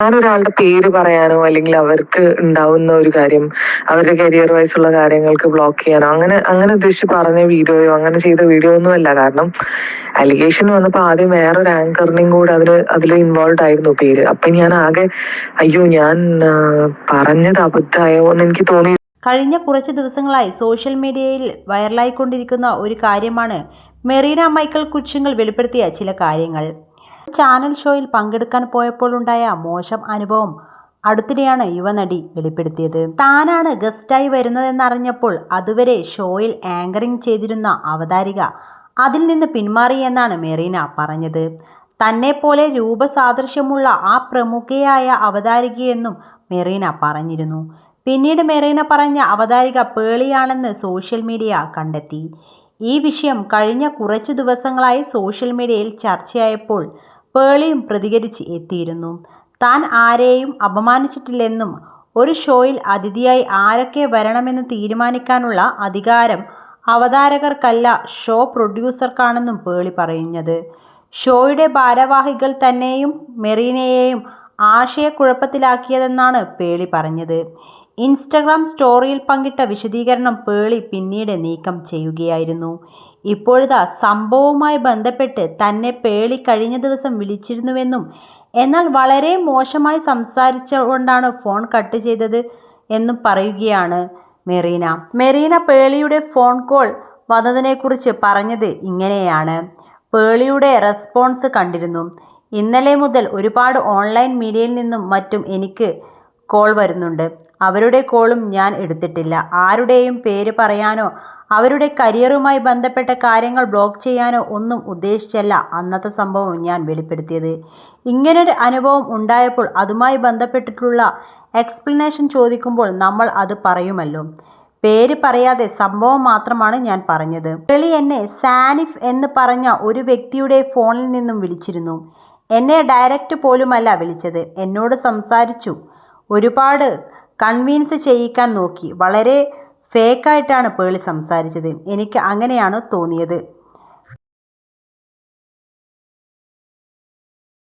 ഞാനൊരാളുടെ പേര് പറയാനോ അല്ലെങ്കിൽ അവർക്ക് ഉണ്ടാവുന്ന ഒരു കാര്യം അവരുടെ കരിയർ വൈസ് ഉള്ള കാര്യങ്ങൾക്ക് ബ്ലോക്ക് ചെയ്യാനോ അങ്ങനെ അങ്ങനെ ഉദ്ദേശിച്ച് പറഞ്ഞ വീഡിയോയോ അങ്ങനെ ചെയ്ത വീഡിയോ ഒന്നും അല്ല. കാരണം അലിഗേഷൻ വന്നപ്പോൾ ആദ്യം വേറൊരു ആങ്കറിനെയും കൂടെ അതിൽ അതിൽ ഇൻവോൾവ് ആയിരുന്നു പേര്. അപ്പൊ ഞാൻ ആകെ അയ്യോ ഞാൻ പറഞ്ഞത് അബദ്ധമായോ എന്ന് എനിക്ക് തോന്നി. കഴിഞ്ഞ കുറച്ച് ദിവസങ്ങളായി സോഷ്യൽ മീഡിയയിൽ വൈറലായിക്കൊണ്ടിരിക്കുന്ന ഒരു കാര്യമാണ് മെറീന മൈക്കൽ കുച്ചുങ്ങൾ വെളിപ്പെടുത്തിയ ചില കാര്യങ്ങൾ. ചാനൽ ഷോയിൽ പങ്കെടുക്കാൻ പോയപ്പോഴുണ്ടായ മോശം അനുഭവം അടുത്തിടെയാണ് യുവനടി വെളിപ്പെടുത്തിയത്. താനാണ് ഗസ്റ്റായി വരുന്നതെന്നറിഞ്ഞപ്പോൾ അതുവരെ ഷോയിൽ ആങ്കറിംഗ് ചെയ്തിരുന്ന അവതാരിക അതിൽ നിന്ന് പിന്മാറിയെന്നാണ് മെറീന പറഞ്ഞത്. തന്നെപ്പോലെ രൂപസാദൃശ്യമുള്ള ആ പ്രമുഖയായ അവതാരികയെന്നും മെറീന പറഞ്ഞിരുന്നു. പിന്നീട് മെറീന പറഞ്ഞ അവതാരിക പേളിയാണെന്ന് സോഷ്യൽ മീഡിയ കണ്ടെത്തി. ഈ വിഷയം കഴിഞ്ഞ കുറച്ച് ദിവസങ്ങളായി സോഷ്യൽ മീഡിയയിൽ ചർച്ചയായപ്പോൾ പേളിയും പ്രതികരിച്ച് എത്തിയിരുന്നു. താൻ ആരെയും അപമാനിച്ചിട്ടില്ലെന്നും ഒരു ഷോയിൽ അതിഥിയായി ആരൊക്കെ വരണമെന്ന് തീരുമാനിക്കാനുള്ള അധികാരം അവതാരകർക്കല്ല ഷോ പ്രൊഡ്യൂസർക്കാണെന്നും പേളി പറയുന്നത്. ഷോയുടെ ഭാരവാഹികൾ തന്നെയും മെറീനയെയും ആശയക്കുഴപ്പത്തിലാക്കിയതെന്നാണ് പേളി പറഞ്ഞത്. ഇൻസ്റ്റഗ്രാം സ്റ്റോറിയിൽ പങ്കിട്ട വിശദീകരണം പേളി പിന്നീട് നീക്കം ചെയ്യുകയായിരുന്നു. ഇപ്പോഴിതാ സംഭവവുമായി ബന്ധപ്പെട്ട് തന്നെ പേളി കഴിഞ്ഞ ദിവസം വിളിച്ചിരുന്നുവെന്നും എന്നാൽ വളരെ മോശമായി സംസാരിച്ചുകൊണ്ടാണ് ഫോൺ കട്ട് ചെയ്തത് എന്നും പറയുകയാണ് മെറീന. മെറീന പേളിയുടെ ഫോൺ കോൾ വന്നതിനെക്കുറിച്ച് പറഞ്ഞത് ഇങ്ങനെയാണ്. പേളിയുടെ റെസ്പോൺസ് കണ്ടിരുന്നു. ഇന്നലെ മുതൽ ഒരുപാട് ഓൺലൈൻ മീഡിയയിൽ നിന്നും മറ്റും എനിക്ക് കോൾ വരുന്നുണ്ട്. അവരുടെ കോളും ഞാൻ എടുത്തിട്ടില്ല. ആരുടെയും പേര് പറയാനോ അവരുടെ കരിയറുമായി ബന്ധപ്പെട്ട കാര്യങ്ങൾ ബ്ലോക്ക് ചെയ്യാനോ ഒന്നും ഉദ്ദേശിച്ചല്ല അന്നത്തെ സംഭവം ഞാൻ വെളിപ്പെടുത്തിയത്. ഇങ്ങനൊരു അനുഭവം ഉണ്ടായപ്പോൾ അതുമായി ബന്ധപ്പെട്ടിട്ടുള്ള എക്സ്പ്ലനേഷൻ ചോദിക്കുമ്പോൾ നമ്മൾ അത് പറയുമല്ലോ. പേര് പറയാതെ സംഭവം മാത്രമാണ് ഞാൻ പറഞ്ഞത്. വെളി എന്നെ സാനിഫ് എന്ന് പറഞ്ഞ ഒരു വ്യക്തിയുടെ ഫോണിൽ നിന്നും വിളിച്ചിരുന്നു. എന്നെ ഡയറക്റ്റ് പോലുമല്ല വിളിച്ചത്. എന്നോട് സംസാരിച്ചു. ഒരുപാട് കൺവീൻസ് ചെയ്യിക്കാൻ നോക്കി. വളരെ ഫേക്കായിട്ടാണ് പേളി സംസാരിച്ചത്. എനിക്ക് അങ്ങനെയാണ് തോന്നിയത്.